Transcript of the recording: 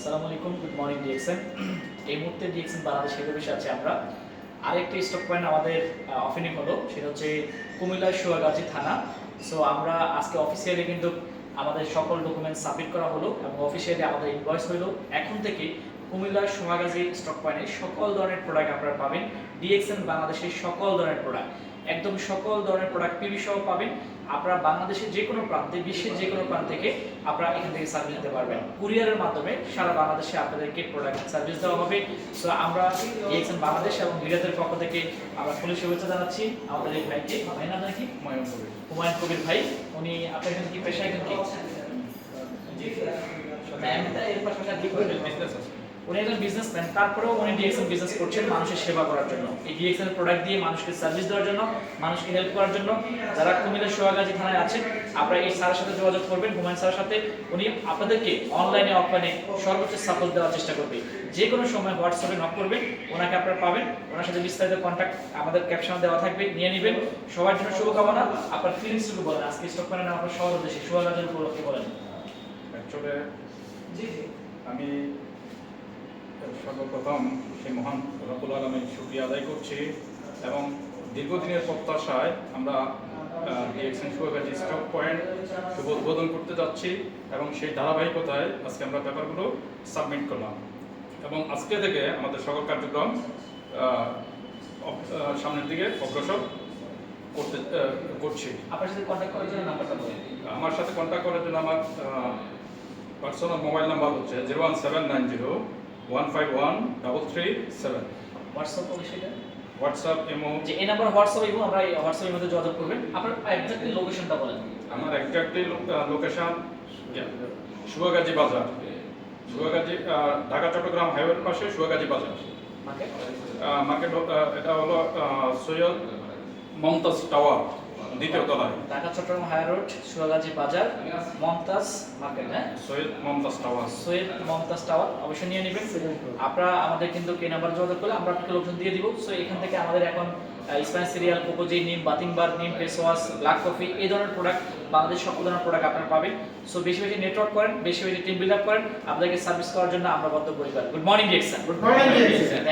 আসসালামু আলাইকুম good morning DXN এই মুহূর্তে ডিএক্সএন বাংলাদেশ হেড অফিসে আছি আমরা। আরেকটা স্টক পয়েন্ট আমাদের অফেনিং হলো, সেটা হচ্ছে কুমিল্লার সোয়াগাজী থানা। সো আমরা আজকে অফিসিয়ালি কিন্তু আমাদের সকল ডকুমেন্ট সাবমিট করা হলো এবং অফিসিয়ালি আমাদের ইনভয়েস হলো এখন থেকে কুমিল্লার সোহাগাজী স্টক পয়েন্টে সকল ধরনের প্রোডাক্ট আপনারা পাবেন। ডিএক্সএন বাংলাদেশের সকল ধরনের প্রোডাক্ট একদম সকল ধরনের প্রোডাক্ট পিবি সহ পাবেন। আপনারা বাংলাদেশের যে কোনো প্রান্তে বিশ্বের যে কোনো প্রান্ত থেকে আপনারা এখান থেকে সার্ভিস নিতে পারবেন। কুরিয়ারের মাধ্যমে সারা বাংলাদেশে আপনাদেরকে প্রোডাক্ট সার্ভিস দেওয়া হবে। সো আমরা ডিএক্সএন বাংলাদেশ এবং মিডিয়াদের পক্ষ থেকে আমরা ফুলের শুভেচ্ছা জানাচ্ছি। আমাদের এই ভাইকে ভাই নাম নাকি হুমায়ুন কবির। হুমায়ুন কবির ভাই উনি আপনার এখানে কি পেশা এখানে কি? না, এমনিতে এর পাশাপাশি? বিজনেস আছে। উনি একজন বিজনেসম্যান তারপরেও উনি ডিএক্সএন বিজনেস করছেন মানুষের সেবা করার জন্য। এই ডিএক্সএন প্রোডাক্ট দিয়ে মানুষকে সার্ভিস দেওয়ার জন্য মানুষকে হেল্প করার জন্য। যারা কুমিল্লার সোহাগাজী থানায় আছেন আপনারা এই স্যারের সাথে যোগাযোগ করবেন হুমায়ুন স্যারের সাথে। উনি আপনাদেরকে অনলাইনে অফলাইনে সর্বোচ্চ সাপোর্ট দেওয়ার চেষ্টা করবে। যে কোনো সময় হোয়াটসঅ্যাপে নক করবেন ওনাকে আপনারা পাবেন। ওনার সাথে বিস্তারিত কন্ট্যাক্ট আমাদের ক্যাপশন দেওয়া থাকবে নিয়ে নেবেন। সবার জন্য শুভকামনা। আপনার ফিলিংসটুকু বলেন আজকে স্টক করেন আপনার শহর উদ্দেশ্যে সোহাগাজীর উপলক্ষে বলেন। অ্যাকচুয়ালি আমি সর্বপ্রথম সেই মহান রকুল আলমের শুক্রিয়া আদায় করছি এবং দীর্ঘদিনের প্রত্যাশায় আমরা সুগাজি স্টক পয়েন্ট শুভ উদ্বোধন করতে যাচ্ছি এবং সেই ধারাবাহিকতায় আজকে আমরা পেপারগুলো সাবমিট করলাম। এবং আজকে থেকে আমাদের সকল কার্যক্রম সামনের দিকে অগ্রসর করতে করছি। আমার সাথে কন্ট্যাক্ট করার জন্য আমার পার্সোনাল মোবাইল নাম্বার হচ্ছে zero one seven nine zero one five one double three seven WhatsApp অবশ্যই হোয়াটসঅ্যাপ এমও যে এই নাম্বার হোয়াটসঅ্যাপ এবং আমরা এই হোয়াটসঅ্যাপের মধ্যে যোগাযোগ করবেন। আপনার এক্স্যাক্টলি লোকেশনটা বলেন। আমার একজাক্টলি লোকেশন সুয়াগাজী বাজার। সুয়াগাজী ঢাকা চট্টগ্রাম হাইওয়ের পাশে সুয়াগাজী বাজার। মার্কেট এটা হলো সৈয়দ মমতাজ টাওয়ার। দ্বিতীয় তলায় ঢাকা চট্টগ্রাম হাই রোড সুয়াগাজী বাজার মমতাজ মার্কেট হ্যাঁ? সৈয়দ মমতাজ টাওয়ার। সৈয়দ মমতাজ টাওয়ার অবশ্যই নিয়ে নেবেন। আপনারা আমাদের কিন্তু কে নাম্বার যোগাযোগ করলে আমরা আপনাকে লোকজন দিয়ে দিব। সো এখান থেকে আমাদের এখন স্প্যান সিরিয়াল কোকোজি নিম বাতিং বার নিম ফেস ওয়াশ ব্ল্যাক কফি এই ধরনের প্রোডাক্ট বাংলাদেশ সকল ধরনের প্রোডাক্ট আপনারা পাবেন। সো বেশি বেশি নেটওয়ার্ক করেন বেশি বেশি টিম বিল্ড আপ করেন। আপনাদেরকে সার্ভিস করার জন্য আমরা বদ্ধ পরিবার গুড মর্নিং morning, DXN.